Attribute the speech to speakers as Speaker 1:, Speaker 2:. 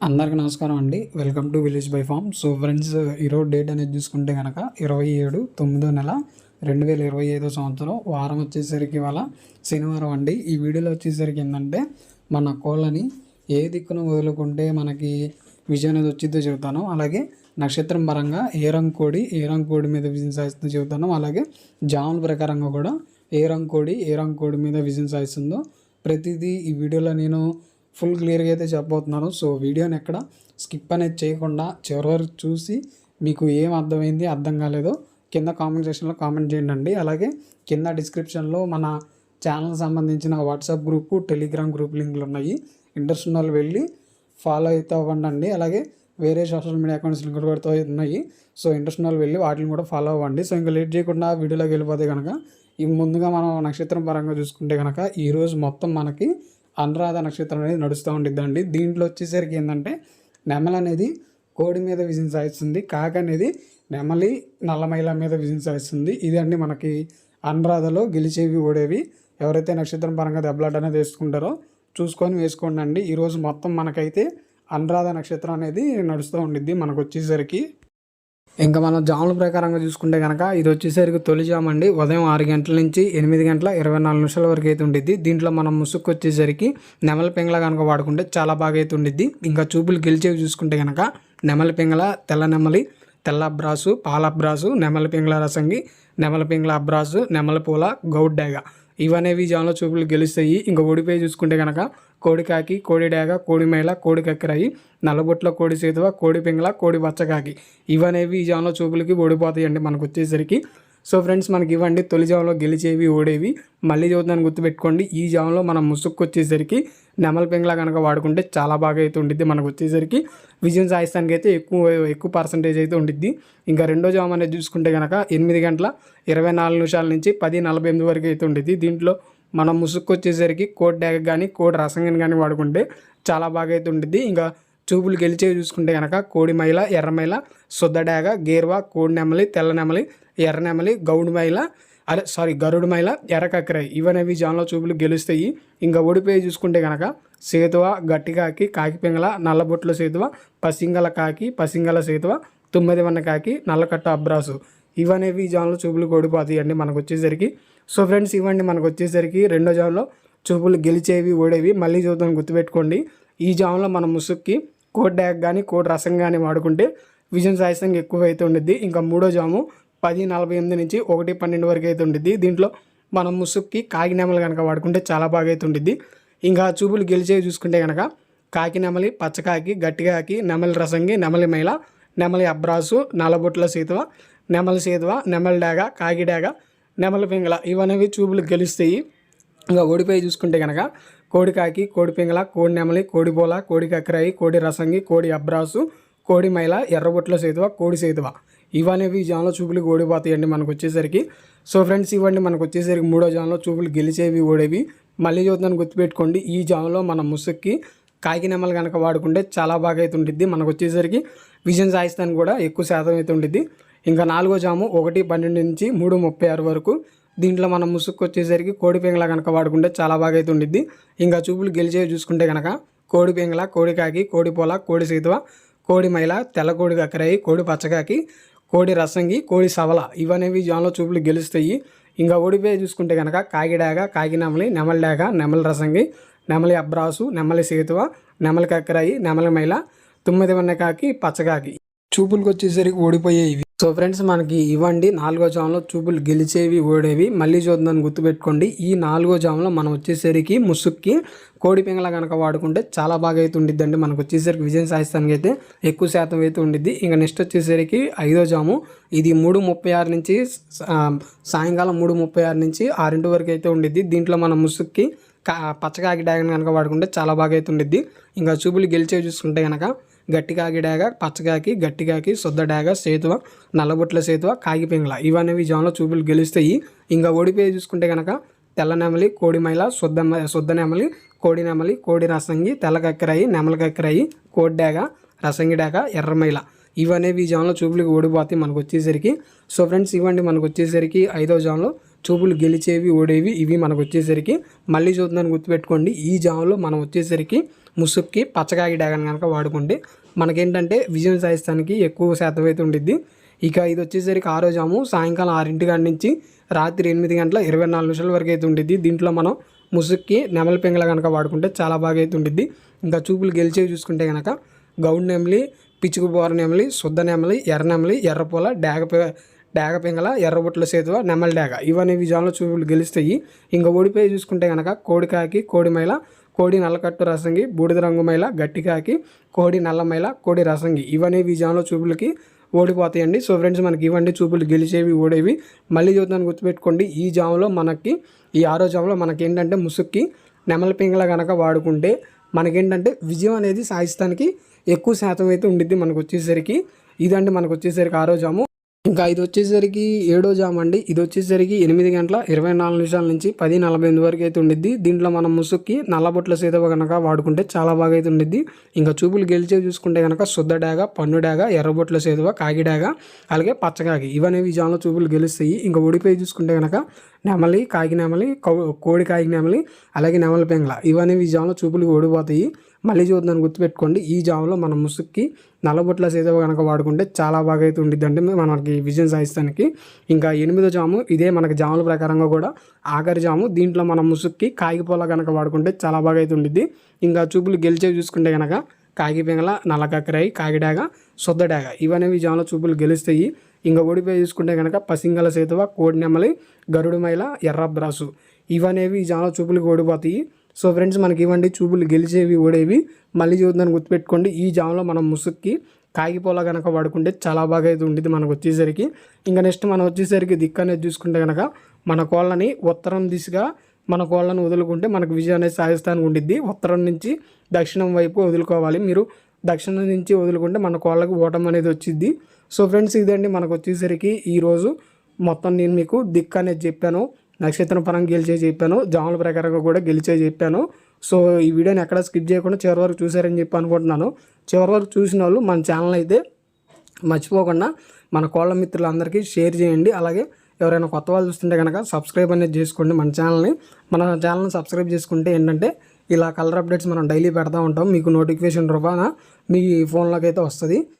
Speaker 1: అందరికీ నమస్కారం అండి. Welcome to village by farm so friends ఈరోజు డేట్ అనేది చూసుకుంటే కనుక ఇరవై ఏడు తొమ్మిదో నెల రెండు వేల ఇరవై ఐదో సంవత్సరం. వారం వచ్చేసరికి ఇవాళ శనివారం అండి. ఈ వీడియోలో వచ్చేసరికి ఏంటంటే మన కోళ్ళని ఏ దిక్కున వదులుకుంటే మనకి విజయం అనేది వచ్చిందో చెబుతాను. అలాగే నక్షత్రం పరంగా ఏ రంగు కోడి ఏ రంగు కోడి మీద విజయం సాధిస్తుందో చెబుతాను. అలాగే జాముల ప్రకారంగా కూడా ఏ రంగు కోడి ఏ రంగు కోడి మీద విజయం సాధిస్తుందో ప్రతిదీ ఈ వీడియోలో నేను ఫుల్ క్లియర్గా అయితే చెప్పబోతున్నాను. సో వీడియోని ఎక్కడ స్కిప్ అనేది చేయకుండా చివరి వరకు చూసి మీకు ఏం అర్థమైంది అర్థం కాలేదో కింద కామెంట్ సెక్షన్లో కామెంట్ చేయండి. అలాగే కింద డిస్క్రిప్షన్లో మన ఛానల్ సంబంధించిన వాట్సాప్ గ్రూపు టెలిగ్రామ్ గ్రూప్ లింకులు ఉన్నాయి. ఇంట్రెస్ట్ ఉన్న వాళ్ళు వెళ్ళి ఫాలో అయితే అవ్వండి అలాగే వేరే సోషల్ మీడియా అకౌంట్స్ లింక్ కూడా ఉన్నాయి. సో ఇంట్రెస్ట్ ఉన్న వాళ్ళు వెళ్ళి వాటిని కూడా ఫాలో అవ్వండి. సో ఇంకా లేట్ చేయకుండా వీడియోలోకి వెళ్ళిపోతే కనుక ఈ ముందుగా మనం నక్షత్రం పరంగా చూసుకుంటే కనుక ఈరోజు మొత్తం మనకి అనురాధ నక్షత్రం అనేది నడుస్తూ ఉండిద్దండి. దీంట్లో వచ్చేసరికి ఏంటంటే నెమలి అనేది కోడి మీద విజయం సాధిస్తుంది కాక అనేది నెమలి నల్లమైల మీద విజయం సాధిస్తుంది ఇది అండి మనకి అనురాధలో గెలిచేవి ఓడేవి. ఎవరైతే నక్షత్రం పరంగా దెబ్బలాట అనేది వేసుకుంటారో చూసుకొని వేసుకోండి అండి ఈరోజు మొత్తం మనకైతే అనురాధ నక్షత్రం అనేది నడుస్తూ ఉండిద్ది. మనకు వచ్చేసరికి ఇంకా మనం జాముల ప్రకారంగా చూసుకుంటే కనుక ఇది వచ్చేసరికి తొలి జామ్ అండి. ఉదయం ఆరు గంటల నుంచి ఎనిమిది గంటల ఇరవై నాలుగు నిమిషాల వరకు అయితే ఉండిద్ది. దీంట్లో మనం ముసుక్కు వచ్చేసరికి నెమల పింగళ కనుక వాడుకుంటే చాలా బాగా అయితే ఉండిద్ది. ఇంకా చూపులు గెలిచేవి చూసుకుంటే కనుక నెమల పింగళ తెల్ల నెమలి తెల్ల అబ్రాసు పాల అబ్రాసు నెమల పింగళ రసంగి నెమల పింగళ అబ్రాసు నెమల పూల గౌడ్డాగ ఇవనేవి జాములో చూపులు గెలుస్తాయి. ఇంకా ఓడిపోయి చూసుకుంటే కనుక కోడికాకి కోడిడేగ కోడిమేళ కోడి కక్కిరాయి నల్లబొట్ల కోడి సేతువ కోడి పింగళ కోడి బచ్చకాకి ఇవనేవి ఈ జామ్లో చూపులకి ఓడిపోతాయండి మనకు వచ్చేసరికి. సో ఫ్రెండ్స్ మనకి ఇవ్వండి. తొలి జాములో గెలిచేవి ఓడేవి. మళ్ళీ చదువుతాను గుర్తుపెట్టుకోండి. ఈ జామ్లో మనం ముసుక్కు వచ్చేసరికి నెమల పింగళ కనుక వాడుకుంటే చాలా బాగా అయితే ఉండిద్ది మనకు వచ్చేసరికి. విజయం సాధిస్తానికి అయితే ఎక్కువ ఎక్కువ పర్సంటేజ్ అయితే ఉండిద్ది. ఇంకా రెండో జామ్ అనేది చూసుకుంటే కనుక ఎనిమిది గంటల ఇరవై నాలుగు నిమిషాల నుంచి పది నలభై ఎనిమిది వరకు అయితే ఉండిద్ది. దీంట్లో మనం ముసుక్కు వచ్చేసరికి కోడి డ్యాగ్ కానీ కోడి రసంగన్ కానీ వాడుకుంటే చాలా బాగా అయితే ఉంటుంది ఇంకా చూపులు గెలిచేవి చూసుకుంటే కనుక కోడి మైల ఎర్ర మైల శుద్ధ డాగ గేర్వా కోడి నెమలి తెల్ల నెమలి ఎర్ర నెమలి గౌడు మైల అదే సారీ గరుడు మైల ఎర్ర కక్కరాయి ఇవనేవి జాన్లో చూపులు గెలుస్తాయి. ఇంకా ఓడిపోయి చూసుకుంటే కనుక సేతువ గట్టికాకి కాకి పింగళ నల్లబొట్ల సేతువ పసింగల కాకి పసింగల సేతువ తుమ్మిది వన్న కాకి నల్లకట్ట అబ్రాసు. ఇవనేవి ఈ జాన్లో చూపులు ఓడిపోతాయి అండి మనకు వచ్చేసరికి సో ఫ్రెండ్స్ ఇవ్వండి మనకు వచ్చేసరికి రెండో జాన్లో చూపులు గెలిచేవి ఓడేవి మళ్ళీ చూద్దాం గుర్తుపెట్టుకోండి. ఈ జామ్లో మన ముసుక్కి కోడ్ డ్యాక్ కానీ కోడ్ రసం కానీ వాడుకుంటే విజయం సాధిస్తానికి ఎక్కువ అయితే ఉండిద్ది. ఇంకా మూడో జాము పది నలభై ఎనిమిది నుంచి ఒకటి పన్నెండు వరకు అయితే ఉండిద్ది. దీంట్లో మనం ముసుక్కి కాకినెమలు కనుక వాడుకుంటే చాలా బాగా అయితే ఉండిద్ది. ఇంకా చూపులు గెలిచేవి చూసుకుంటే కనుక కాకి నెమలి పచ్చకాకి గట్టికాకి నెమలి రసంగి నెమలి మైల నెమలి అబ్రాసు నల్లబొట్ల సీతవ నెమలి సేదువ నెమలి డాగ కాకిడాగ పింగళ ఇవనేవి చూపులు గెలుస్తాయి. ఇంకా ఓడిపోయి చూసుకుంటే కనుక కోడికాకి కోడి పింగళ కోడి నెమలి కోడి బోల కోడి కక్కరాయి కోడి రసంగి కోడి అబ్రాసు కోడి మైల ఎర్రబొట్ల సేతువ కోడి సేతువ ఇవనేవి ఈ జాన్లో చూపులు ఓడిపోతాయండి మనకు వచ్చేసరికి. సో ఫ్రెండ్స్ ఇవ్వండి మనకు వచ్చేసరికి మూడో జాన్లో చూపులు గెలిచేవి ఓడేవి. మళ్ళీ చూద్దాను గుర్తుపెట్టుకోండి. ఈ జాన్లో మన ముసుక్కి కాకి నెమలు కనుక వాడుకుంటే చాలా బాగా అయితే ఉండిద్ది. మనకు వచ్చేసరికి విజయం సాయిస్తాను కూడా ఎక్కువ శాతం అయితే ఉండిద్ది. ఇంకా నాలుగో జాము ఒకటి పన్నెండు నుంచి మూడు ముప్పై ఆరు వరకు. దీంట్లో మనం ముసుక్కు వచ్చేసరికి కోడి పెంగళ కనుక వాడుకుంటే చాలా బాగా అయితే ఉండిద్ది. ఇంకా చూపులు గెలిచేవి చూసుకుంటే కనుక కోడి పెంగళ కోడికాకి కోడి పొల కోడి సీతువ కోడి మైల తెల్ల కోడి కక్కరాయి కోడి పచ్చకాకి కోడి రసంగి కోడి సవల ఇవనేవి జాన్లో చూపులు గెలుస్తాయి. ఇంకా ఓడిపోయి చూసుకుంటే కనుక కాకిడాగ కాకి నెమలి నెమలి డాగ నెమలి రసంగి నెమలి అబ్రాసు నెమలి సేతువ నెమలి కక్కరాయి నెమలి మైల తుమ్మిది వన్నకాకి పచ్చకాకి. చూపులకు వచ్చేసరికి ఓడిపోయేవి. సో ఫ్రెండ్స్ మనకి ఇవ్వండి. నాలుగో జామ్లో చూపులు గెలిచేవి ఓడేవి. మళ్ళీ చూద్దాం గుర్తుపెట్టుకోండి. ఈ నాలుగో జామ్లో మనం వచ్చేసరికి ముసుక్కి కోడి పింగళ కనుక వాడుకుంటే చాలా బాగా అయితే ఉండిద్దండి. మనకు వచ్చేసరికి విజయం సాధిస్తానికి అయితే ఎక్కువ శాతం అయితే ఉండిద్ది. ఇంకా నెక్స్ట్ వచ్చేసరికి ఐదో జాము. ఇది మూడు ముప్పై ఆరు నుంచి సాయంకాలం మూడు ముప్పై ఆరు నుంచి ఆరింటి వరకు అయితే ఉండిద్ది. దీంట్లో మనం ముసుక్కి కా పచ్చకాకి డ్యాగన్ కనుక వాడుకుంటే చాలా బాగా అయితే ఉండిద్ది. ఇంకా చూపులు గెలిచేవి చూసుకుంటే కనుక గట్టికాకి పచ్చగాకి పచ్చకాకి గట్టికాకి శుద్ధ డాగ సేతువ నల్లబొట్ల సేతువ కాగిపింగ్ల ఇవనేవి జాన్లో చూపులు గెలుస్తాయి ఇంకా ఓడిపోయి చూసుకుంటే కనుక తెల్ల నెమలి కోడి మైల శుద్ధ శుద్ధ నెమలి కోడి నెమలి కోడి రసంగి తెల్ల కక్కరాయి నెమల కక్కరాయి కోడి డాగ రసంగి డాగ ఎర్రమైల ఇవనేవి జోన్లో జాన్లో చూపులకు ఓడిపోతాయి మనకు వచ్చేసరికి. సో ఫ్రెండ్స్ ఇవ్వండి మనకు వచ్చేసరికి ఐదో జోన్లో చూపులు గెలిచేవి ఓడేవి ఇవి మనకు వచ్చేసరికి. మళ్ళీ చూద్దాన్ని గుర్తుపెట్టుకోండి ఈ జామ్లో మనం వచ్చేసరికి ముసుక్కి పచ్చకాయ డ్యాగన్ కనుక వాడుకుంటే మనకేంటంటే విజయం సాధిస్తానికి ఎక్కువ శాతం అయితే ఉండిద్ది. ఇక ఇది వచ్చేసరికి ఆరో జాము. సాయంకాలం ఆరింటి గంట నుంచి రాత్రి ఎనిమిది గంటల ఇరవై నాలుగు నిమిషాల వరకు అయితే ఉండిద్ది. దీంట్లో మనం ముసుక్కి నెమలి పెంగల కనుక వాడుకుంటే చాలా బాగా అయితే ఉండిద్ది. ఇంకా చూపులు గెలిచేవి చూసుకుంటే కనుక గౌడ్ నెమలి పిచ్చుకు బోర నెమలి శుద్ధ నెమలి ఎర్ర నెమలి ఎర్రపూల డాగ డేగ పింగళ ఎర్రబొట్ల సేతువ నెమలి డాగ. ఇవన్నీ విజయాల్లో చూపులు గెలుస్తాయి. ఇంకా ఓడిపోయి చూసుకుంటే కనుక కోడికాకి కోడిమైల కోడి నల్లకట్టు రసంగి బూడిద రంగుమైల గట్టికాకి కోడి నల్లమైల కోడి రసంగి. ఇవన్నీ విజయంలో చూపులకి ఓడిపోతాయండి. సో ఫ్రెండ్స్ మనకి ఇవన్నీ చూపులు గెలిచేవి ఓడేవి. మళ్ళీ చూద్దాన్ని గుర్తుపెట్టుకోండి ఈ జాములో మనకి ఈ ఆరో జాములో మనకి ఏంటంటే ముసుక్కి నెమల పింగళ కనుక వాడుకుంటే మనకేంటంటే విజయం అనేది సాధిస్తానికి ఎక్కువ శాతం అయితే ఉండిద్ది మనకు వచ్చేసరికి ఇదండి మనకు వచ్చేసరికి ఆరో జాము ఇంకా ఇది వచ్చేసరికి ఏడో జామ్ అండి. ఇది వచ్చేసరికి ఎనిమిది గంటల ఇరవై నాలుగు నిమిషాల నుంచి పది నలభై ఎనిమిది వరకు అయితే ఉండిద్ది. దీంట్లో మనం ముసుక్కి నల్లబొట్ల సీతవ కనుక వాడుకుంటే చాలా బాగా అయితే ఉండిద్ది. ఇంకా చూపులు గెలిచే చూసుకుంటే కనుక శుద్ధ డాగ పన్ను డాగ ఎర్రబొట్ల సేతువ కాగి డాగ అలాగే పచ్చకాగి ఇవనేవి జాములో చూపులు గెలుస్తాయి. ఇంకా ఓడిపోయి చూసుకుంటే కనుక నెమలి కాగి నెమలి కోడి కాగి నెమలి అలాగే నెమలి పెంగల ఇవనేవి జాములో చూపులు ఓడిపోతాయి. మళ్ళీ చూద్దాం గుర్తుపెట్టుకోండి. ఈ జాములో మన ముసుక్కి నల్లబొట్ల సేదో కనుక వాడుకుంటే చాలా బాగా అయితే ఉండిద్దండి మనకి విజయం సాధిస్తానికి ఇంకా ఎనిమిదో జాము ఇదే మనకి జాముల ప్రకారంగా కూడా ఆఖరి జాము. దీంట్లో మన ముసుక్కి కాగిపోల కనుక వాడుకుంటే చాలా బాగా అయితే ఉండిద్ది. ఇంకా చూపులు గెలిచేవి చూసుకుంటే కనుక కాగిపెంగల నల్లకక్కరాయి కాగిడాగ సొద్దడాగ ఇవనేవి జాములో చూపులు గెలుస్తాయి. ఇంకా ఓడిపోయి చూసుకుంటే కనుక పసింగల సేతువ కోడి నెమలి గరుడుమైల ఎర్రబ్రాసు. ఇవనేవి ఈ జాములో చూపులకు ఓడిపోతాయి. సో ఫ్రెండ్స్ మనకి ఇవ్వండి. చూపులు గెలిచేవి ఓడేవి. మళ్ళీ చూద్దాన్ని గుర్తుపెట్టుకోండి. ఈ జామ్లో మనం ముసుక్కి కాగిపోలా కనుక వాడుకుంటే చాలా బాగా అయితే ఉంటుంది మనకు వచ్చేసరికి. ఇంకా నెక్స్ట్ మనం వచ్చేసరికి దిక్కు అనేది చూసుకుంటే కనుక మన కోళ్ళని ఉత్తరం దిశగా మన కోళ్ళను వదులుకుంటే మనకు విజయం అనేది సాధిస్తానికి ఉండిద్ది. ఉత్తరం నుంచి దక్షిణం వైపు వదులుకోవాలి. మీరు దక్షిణం నుంచి వదులుకుంటే మన కోళ్ళకి ఓటం అనేది వచ్చింది సో ఫ్రెండ్స్ ఇదండి మనకు వచ్చేసరికి ఈరోజు మొత్తం నేను మీకు దిక్కు అనేది చెప్పాను. నక్షత్రం పరంగా గెలిచే చెప్పాను. జాముల ప్రకారంగా కూడా గెలిచే చెప్పాను. సో ఈ వీడియోని ఎక్కడ స్కిప్ చేయకుండా చివరి వరకు చూసారని చెప్పి అనుకుంటున్నాను. చివరి వరకు చూసిన వాళ్ళు మన ఛానల్ అయితే మర్చిపోకుండా మన కోళ్ళ మిత్రులందరికీ షేర్ చేయండి. అలాగే ఎవరైనా కొత్త వాళ్ళు చూస్తుంటే కనుక సబ్స్క్రైబ్ అనేది చేసుకోండి మన ఛానల్ని మన ఛానల్ని సబ్స్క్రైబ్ చేసుకుంటే ఏంటంటే ఇలా కలర్ అప్డేట్స్ మనం డైలీ పెడతా ఉంటాం. మీకు నోటిఫికేషన్ రూపాన మీ ఫోన్లోకి అయితే వస్తుంది.